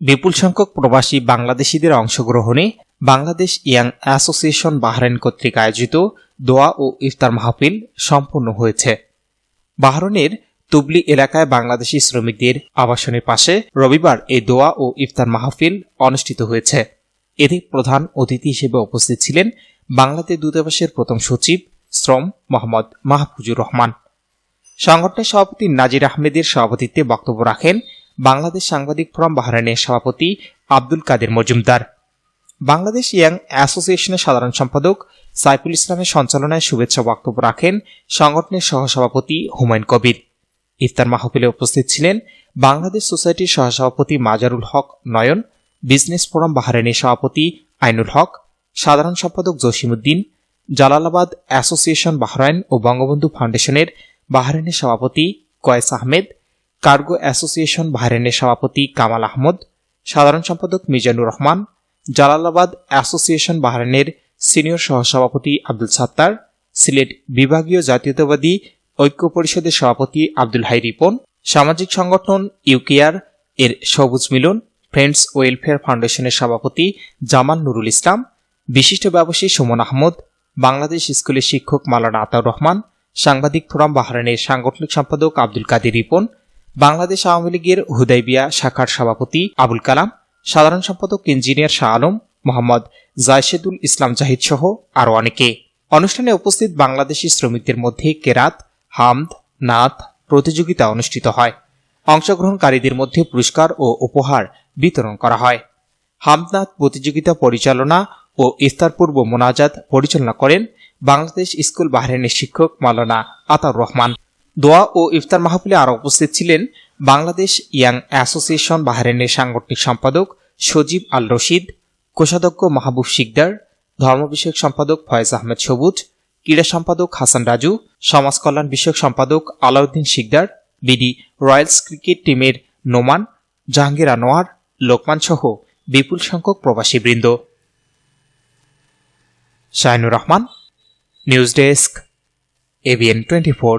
বিপুল সংখ্যক প্রবাসী বাংলাদেশিদের অংশগ্রহণে বাংলাদেশ ইয়াং অ্যাসোসিয়েশন বাহরাইন কর্তৃক আয়োজিত দোয়া ও ইফতার মাহফিল সম্পন্ন হয়েছে। বাহরাইনের তুবলি এলাকায় বাংলাদেশি শ্রমিকদের আবাসনের পাশে রবিবার এই দোয়া ও ইফতার মাহফিল অনুষ্ঠিত হয়েছে। এতে প্রধান অতিথি হিসেবে উপস্থিত ছিলেন বাংলাদেশ দূতাবাসের প্রথম সচিব শ্রম মোহাম্মদ মাহফুজুর রহমান। সংগঠনের সভাপতি নাজির আহমেদের সভাপতিত্বে বক্তব্য রাখেন বাংলাদেশ সাংবাদিক ফোরাম বাহরাইনের সভাপতি আব্দুল কাদের মজুমদার। বাংলাদেশ ইয়াং অ্যাসোসিয়েশনের সাধারণ সম্পাদক সাইফুল ইসলামের সঞ্চালনায় শুভেচ্ছা বক্তব্য রাখেন সংগঠনের সহসভাপতি হুমায়ুন কবির। ইফতার মাহফিলে উপস্থিত ছিলেন বাংলাদেশ সোসাইটির সহসভাপতি মাজারুল হক নয়ন, বিজনেস ফোরাম বাহরাইনের সভাপতি আইনুল হক, সাধারণ সম্পাদক জসিমুদ্দিন জালালাবাদ অ্যাসোসিয়েশন বাহরাইন ও বঙ্গবন্ধু ফাউন্ডেশনের বাহরাইনের সভাপতি কয়েস আহমেদ কার্গো অ্যাসোসিয়েশন বাহরাইনের সভাপতি কামাল আহমদ, সাধারণ সম্পাদক মিজানুর রহমান, জালালাবাদ অ্যাসোসিয়েশন বাহরাইনের সিনিয়র সহসভাপতি আব্দুল সাত্তার, সিলেট বিভাগীয় জাতীয়তাবাদী ঐক্য পরিষদের সভাপতি আব্দুল হাই রিপন, সামাজিক সংগঠন ইউকেআর এর সবুজ মিলন, ফ্রেন্ডস ওয়েলফেয়ার ফাউন্ডেশনের সভাপতি জামান নুরুল ইসলাম, বিশিষ্ট ব্যবসায়ী সুমন আহমদ, বাংলাদেশ স্কুলের শিক্ষক মালানা আতাউর রহমান, সাংবাদিক ফোরাম বাহরাইনের সাংগঠনিক সম্পাদক আব্দুল কাদির রিপন বাংলাদেশ আওয়ামী লীগের হুদাইবিয়া শাখার সভাপতি আবুল কালাম, সাধারণ সম্পাদক ইঞ্জিনিয়ার শাহ আলম, মোহাম্মদ জায়শেদুল ইসলাম জাহিদ সহ আরও অনেকে। অনুষ্ঠানে উপস্থিত বাংলাদেশি শ্রমিকদের মধ্যে কেরাত, হামদ, নাথ প্রতিযোগিতা অনুষ্ঠিত হয়। অংশগ্রহণকারীদের মধ্যে পুরস্কার ও উপহার বিতরণ করা হয়। হামদনাথ প্রতিযোগিতা পরিচালনা ও ইফতার পূর্ব মোনাজাত পরিচালনা করেন বাংলাদেশ স্কুল বাহরাইনের শিক্ষক মাওলানা আতাউর রহমান। দোয়া ও ইফতার মাহফিলে আরও উপস্থিত ছিলেন বাংলাদেশ ইয়াং অ্যাসোসিয়েশন বাহরাইনের সাংগঠনিক সম্পাদক সজীব আল রশিদ, কোষাধ্যক্ষ মাহবুব শিকদার, ধর্ম বিষয়ক সম্পাদক ফয়েজ আহমেদ সবুজ, ক্রীড়া সম্পাদক হাসান রাজু, সমাজ কল্যাণ বিষয়ক সম্পাদক Alauddin Sikdar, BD royals cricket টিমের নোমান, জাহাঙ্গীর আনোয়ার, লোকমান সহ বিপুল সংখ্যক প্রবাসী বৃন্দ। Shahinur Rahman, news desk ABN twenty four.